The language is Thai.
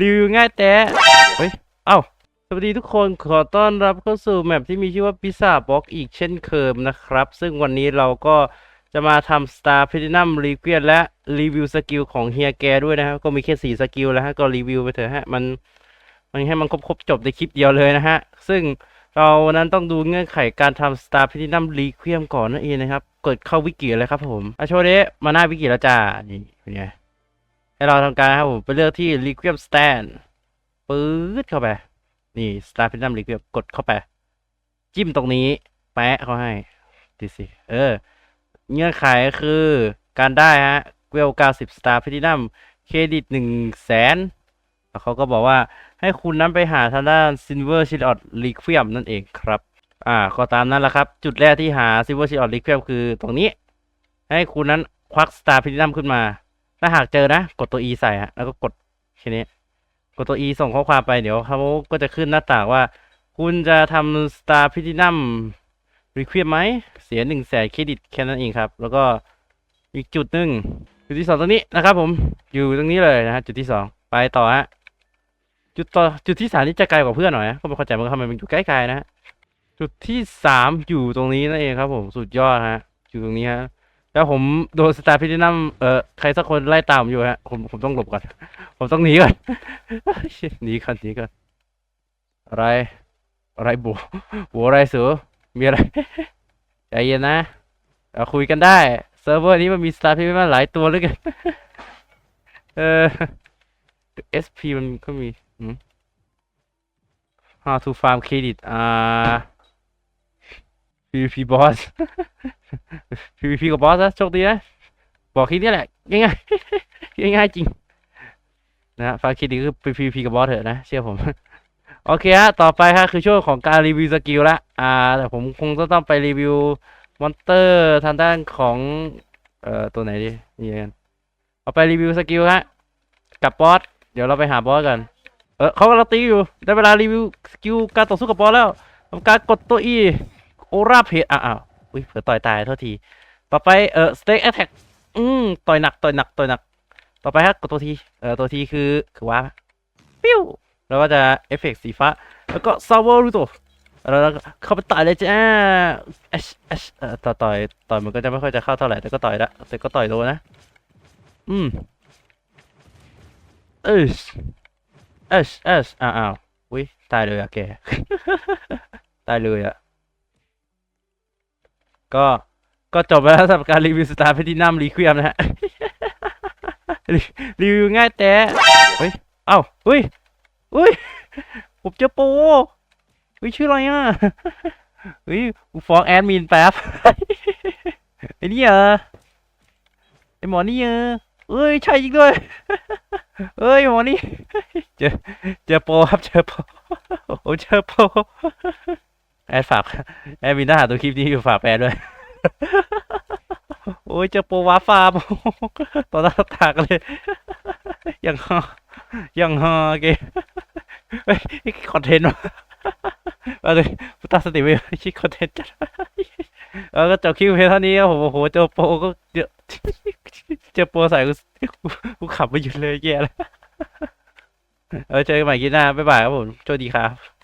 รีวิวง่ายแต่เฮ้ย เอ้า สวัสดีทุกคนขอต้อนรับเข้าสู่แมปที่มีชื่อว่าพิซซ่าบ็อกอีกเช่นเคยนะครับ ซึ่งวันนี้เราก็จะมาทำ Star Platinum r e q u i e และรีวิวสกิลของเฮียแกด้วยนะครับ ก็มีแค่สี่สกิลแล้วฮะ ก็รีวิวไปเถอะฮะ มัน มันให้มันครบๆจบในคลิปเดียวเลยนะฮะ ซึ่งเรานั้นต้องดูเงื่อนไขการทำ Star Platinum r e q u i e ก่อนนั่นเองนะครับกดเข้าวิกิเลยครับผมอาโชเดะมาหน้าวิกิแล้วจ้า นี่เป็นไง ให้เราทำการครับผมไปเลือกที่ Requiem Stand ปื๊ดเข้าไป นี่ Star Platinum Requiem กดเข้าไป จิ้มตรงนี้แปะเขาให้ดิสิเออ เงื่อนไขคือการได้ฮะเวล90 Star Platinum เครดิต1 0 0 0 0แสนแล้วเขาก็บอกว่าให้คุณนั้นไปหาทางด้าน Silver Shroud Requiem นั่นเองครับ อ่า ก็ตามนั้นแหละครับ จุดแรกที่หา Silver Shroud Requiem คือตรงนี้ ให้คุณนั้นควัก Star Platinum ขึ้นมา ถ้าหากเจอนะ กดตัว E ใส่ฮะแล้วก็กดแค่นี้ กดตัว E ส่งข้อความไปเดี๋ยวเขาก็จะขึ้นหน้าต่างว่า คุณจะทำ Star Platinum Requiem ไหม เสียหนึ่งแสนเครดิตแค่นั้นเองครับ แล้วก็อีกจุดหนึ่งจุดที่สองตรงนี้นะครับ ผมอยู่ตรงนี้เลยนะฮะจุดที่สองไปต่อฮะจุดต่อจุดที่สามนี่จะไกลกว่าเพื่อนหน่อยนะก็ไม่เข้าใจมันทำไมมันอยู่ใกล้ๆนะฮะจุดที่สามอยู่ตรงนี้นั่นเองครับ ผมสุดยอดฮะอยู่ตรงนี้ฮะ แล้วผมโดนสตาร์พิทินัมเอ่อใครสักคนไล่ตามผมอยู่ฮะ ผมผมต้องหลบก่อน ผมต้องหนีก่อน หนีก่อนหนีก่อน อะไร อะไรบัวบัวอะไรเสือมีอะไร ใจเย็นนะเราคุยกันได้ เซิร์ฟเวอร์นี้มันมีสตาร์พิทินัมหลายตัวเลยกัน เออ SP มันก็มีอืม How to farm credit อ่า PVP boss PVP กับบอสนะโชคดีนะ บอกคิดนี่แหละ ง่ายๆง่ายๆจริง นะฝากคิดดีคือ PVP กับบอสเถอะนะ เชื่อผม โอเคฮะ ต่อไปฮะคือช่วงของการรีวิวสกิลละอ่าแต่ผมคงจะต้องไปรีวิวมอนเตอร์ทางด้านของ เอ่อ ตัวไหนดีนี่กันเอาไปรีวิวสกิลฮะ กับบอส เดี๋ยวเราไปหาบอสกัน เออเขากำลังตีอยู่ ได้เวลารีวิวสกิลการต่อสู้กับบอสแล้วทำการกดตัว E โอ ราเพจอ้าวอุ้ยเผื่อต่อยตายโทษที ต่อไปเออสเต็กแอทแทกอืมต่อยหนักต่อยหนักต่อยหนัก ต่อไปฮะกดตัวทีเอ่อตัวทีคือคือว่าปิ้วแล้วก็จะเอฟเฟกต์สีฟ้า แล้วก็ซาวเวอรูโตแล้วเข้าไปต่อยเลยจ้าเอชเอชเอ่อต่อต่อยต่อยมันก็จะไม่ค่อยจะเข้าเท่าไหร่แต่ก็ต่อยละแต่ก็ต่อยโดนนะอืมเอชเอชเอชอ้าวอ้าวอุ้ยตายเลยอะแก ตายเลยอะ ก็ก็จบไปแล้วสำหรับการรีวิวสตาร์เพทินัมรีควียมนะฮะรีวิวง่ายแต่เฮ้ยเอ้าเฮ้ยเฮ้ยผมเจอโปเฮ้ยชื่ออะไรอะเฮ้ยกูฟ้องแอดมินแป๊บไอ้นี่เหรอไอ้หมอนี่เหรอเอ้ยใช่จริงด้วยเอ้ยหมอนี่เจอเจอโปครับเจอโปโอ้เจอโป แอดฝากแอดมินถ้าหาตัวคลิปนี้อยู่ฝากแปลด้วย โอ้ยเจอโปรวาฟาร์มต่อหน้าตากเลย ยังฮายังฮาเกเฮ้ยคอนเทนต์วะเอาเลยพุทธสติไว้ชิคอนเทนต์จัดเออก็จบคลิปเพียงเท่านี้ครับผมโอ้โหเจอโปรก็เจอเจอโปรใส่กูกูกูขับไม่หยุดเลยแย่แล้วเออเจอกันใหม่คลิปหน้าบ๊ายบายครับผมโชคดีครับ